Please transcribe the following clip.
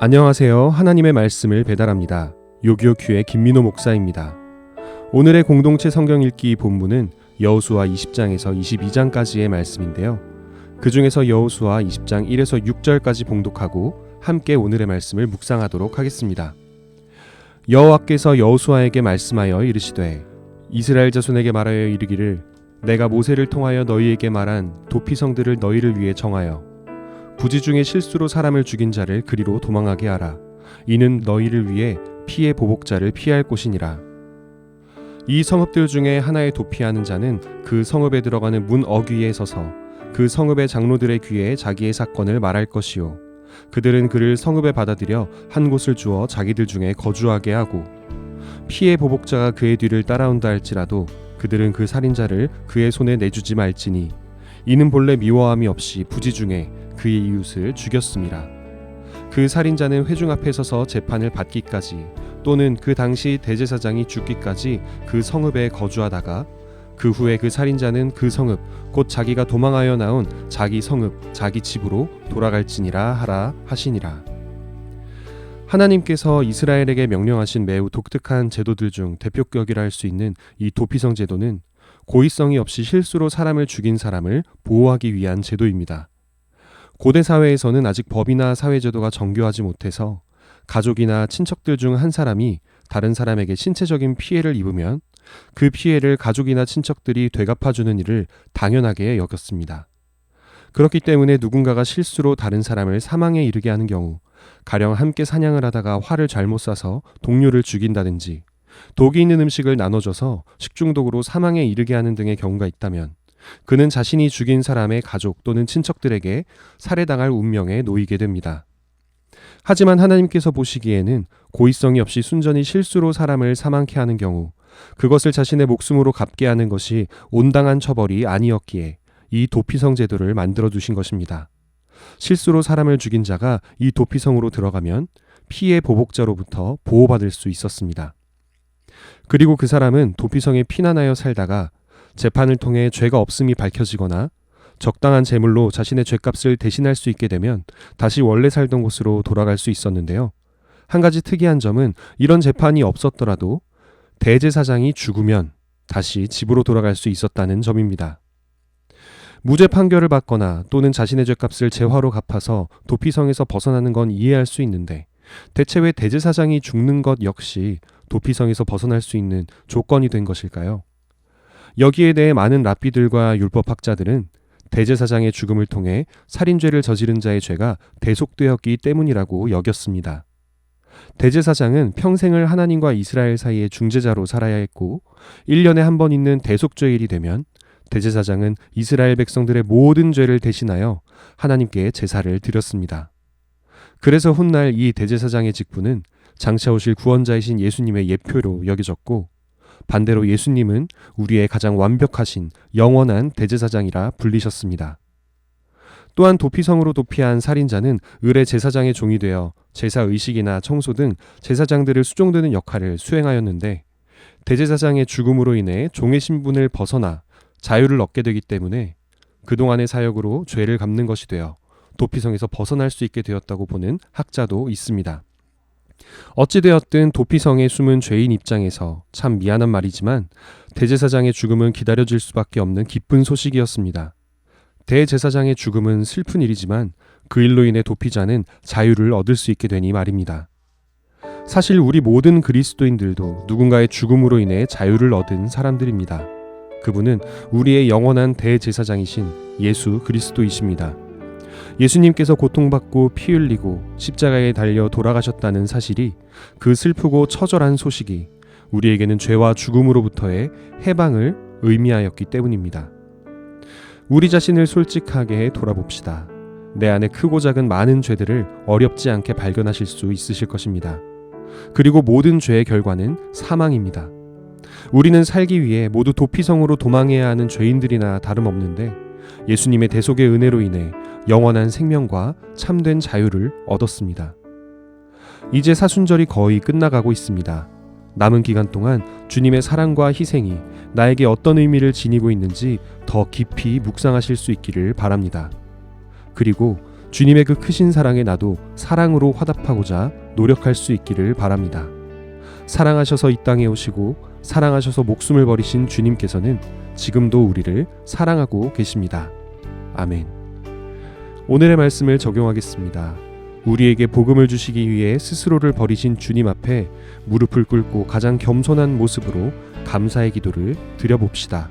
안녕하세요. 하나님의 말씀을 배달합니다. 요기요 큐의 김민호 목사입니다. 오늘의 공동체 성경 읽기 본문은 여호수아 20장에서 22장까지의 말씀인데요. 그 중에서 여호수아 20장 1에서 6절까지 봉독하고 함께 오늘의 말씀을 묵상하도록 하겠습니다. 여호와께서 여호수아에게 말씀하여 이르시되 이스라엘 자손에게 말하여 이르기를 내가 모세를 통하여 너희에게 말한 도피성들을 너희를 위해 정하여 부지 중에 실수로 사람을 죽인 자를 그리로 도망하게 하라. 이는 너희를 위해 피의 보복자를 피할 곳이니라. 이 성읍들 중에 하나에 도피하는 자는 그 성읍에 들어가는 문 어귀에 서서 그 성읍의 장로들의 귀에 자기의 사건을 말할 것이요. 그들은 그를 성읍에 받아들여 한 곳을 주어 자기들 중에 거주하게 하고 피의 보복자가 그의 뒤를 따라온다 할지라도 그들은 그 살인자를 그의 손에 내주지 말지니 이는 본래 미워함이 없이 부지 중에 그의 이웃을 죽였습니다. 그 살인자는 회중 앞에 서서 재판을 받기까지 또는 그 당시 대제사장이 죽기까지 그 성읍에 거주하다가 그 후에 그 살인자는 그 성읍 곧 자기가 도망하여 나온 자기 성읍 자기 집으로 돌아갈지니라 하라 하시니라. 하나님께서 이스라엘에게 명령하신 매우 독특한 제도들 중 대표격이라 할 수 있는 이 도피성 제도는 고의성이 없이 실수로 사람을 죽인 사람을 보호하기 위한 제도입니다. 고대 사회에서는 아직 법이나 사회제도가 정교하지 못해서 가족이나 친척들 중 한 사람이 다른 사람에게 신체적인 피해를 입으면 그 피해를 가족이나 친척들이 되갚아주는 일을 당연하게 여겼습니다. 그렇기 때문에 누군가가 실수로 다른 사람을 사망에 이르게 하는 경우, 가령 함께 사냥을 하다가 활을 잘못 쏴서 동료를 죽인다든지, 독이 있는 음식을 나눠줘서 식중독으로 사망에 이르게 하는 등의 경우가 있다면, 그는 자신이 죽인 사람의 가족 또는 친척들에게 살해당할 운명에 놓이게 됩니다. 하지만 하나님께서 보시기에는 고의성이 없이 순전히 실수로 사람을 사망케 하는 경우 그것을 자신의 목숨으로 갚게 하는 것이 온당한 처벌이 아니었기에 이 도피성 제도를 만들어 두신 것입니다. 실수로 사람을 죽인 자가 이 도피성으로 들어가면 피해 보복자로부터 보호받을 수 있었습니다. 그리고 그 사람은 도피성에 피난하여 살다가 재판을 통해 죄가 없음이 밝혀지거나 적당한 재물로 자신의 죄값을 대신할 수 있게 되면 다시 원래 살던 곳으로 돌아갈 수 있었는데요. 한 가지 특이한 점은 이런 재판이 없었더라도 대제사장이 죽으면 다시 집으로 돌아갈 수 있었다는 점입니다. 무죄 판결을 받거나 또는 자신의 죄값을 재화로 갚아서 도피성에서 벗어나는 건 이해할 수 있는데 대체 왜 대제사장이 죽는 것 역시 도피성에서 벗어날 수 있는 조건이 된 것일까요? 여기에 대해 많은 랍비들과 율법학자들은 대제사장의 죽음을 통해 살인죄를 저지른 자의 죄가 대속되었기 때문이라고 여겼습니다. 대제사장은 평생을 하나님과 이스라엘 사이의 중재자로 살아야 했고 1년에 한 번 있는 대속죄일이 되면 대제사장은 이스라엘 백성들의 모든 죄를 대신하여 하나님께 제사를 드렸습니다. 그래서 훗날 이 대제사장의 직분은 장차 오실 구원자이신 예수님의 예표로 여겨졌고 반대로 예수님은 우리의 가장 완벽하신 영원한 대제사장이라 불리셨습니다. 또한 도피성으로 도피한 살인자는 을의 제사장의 종이 되어 제사 의식이나 청소 등 제사장들을 수종드는 역할을 수행하였는데 대제사장의 죽음으로 인해 종의 신분을 벗어나 자유를 얻게 되기 때문에 그동안의 사역으로 죄를 갚는 것이 되어 도피성에서 벗어날 수 있게 되었다고 보는 학자도 있습니다. 어찌되었든 도피성에 숨은 죄인 입장에서 참 미안한 말이지만 대제사장의 죽음은 기다려질 수밖에 없는 기쁜 소식이었습니다. 대제사장의 죽음은 슬픈 일이지만 그 일로 인해 도피자는 자유를 얻을 수 있게 되니 말입니다. 사실 우리 모든 그리스도인들도 누군가의 죽음으로 인해 자유를 얻은 사람들입니다. 그분은 우리의 영원한 대제사장이신 예수 그리스도이십니다. 예수님께서 고통받고 피 흘리고 십자가에 달려 돌아가셨다는 사실이 그 슬프고 처절한 소식이 우리에게는 죄와 죽음으로부터의 해방을 의미하였기 때문입니다. 우리 자신을 솔직하게 돌아봅시다. 내 안에 크고 작은 많은 죄들을 어렵지 않게 발견하실 수 있으실 것입니다. 그리고 모든 죄의 결과는 사망입니다. 우리는 살기 위해 모두 도피성으로 도망해야 하는 죄인들이나 다름없는데 예수님의 대속의 은혜로 인해 영원한 생명과 참된 자유를 얻었습니다. 이제 사순절이 거의 끝나가고 있습니다. 남은 기간 동안 주님의 사랑과 희생이 나에게 어떤 의미를 지니고 있는지 더 깊이 묵상하실 수 있기를 바랍니다. 그리고 주님의 그 크신 사랑에 나도 사랑으로 화답하고자 노력할 수 있기를 바랍니다. 사랑하셔서 이 땅에 오시고 사랑하셔서 목숨을 버리신 주님께서는 지금도 우리를 사랑하고 계십니다. 아멘. 오늘의 말씀을 적용하겠습니다. 우리에게 복음을 주시기 위해 스스로를 버리신 주님 앞에 무릎을 꿇고 가장 겸손한 모습으로 감사의 기도를 드려봅시다.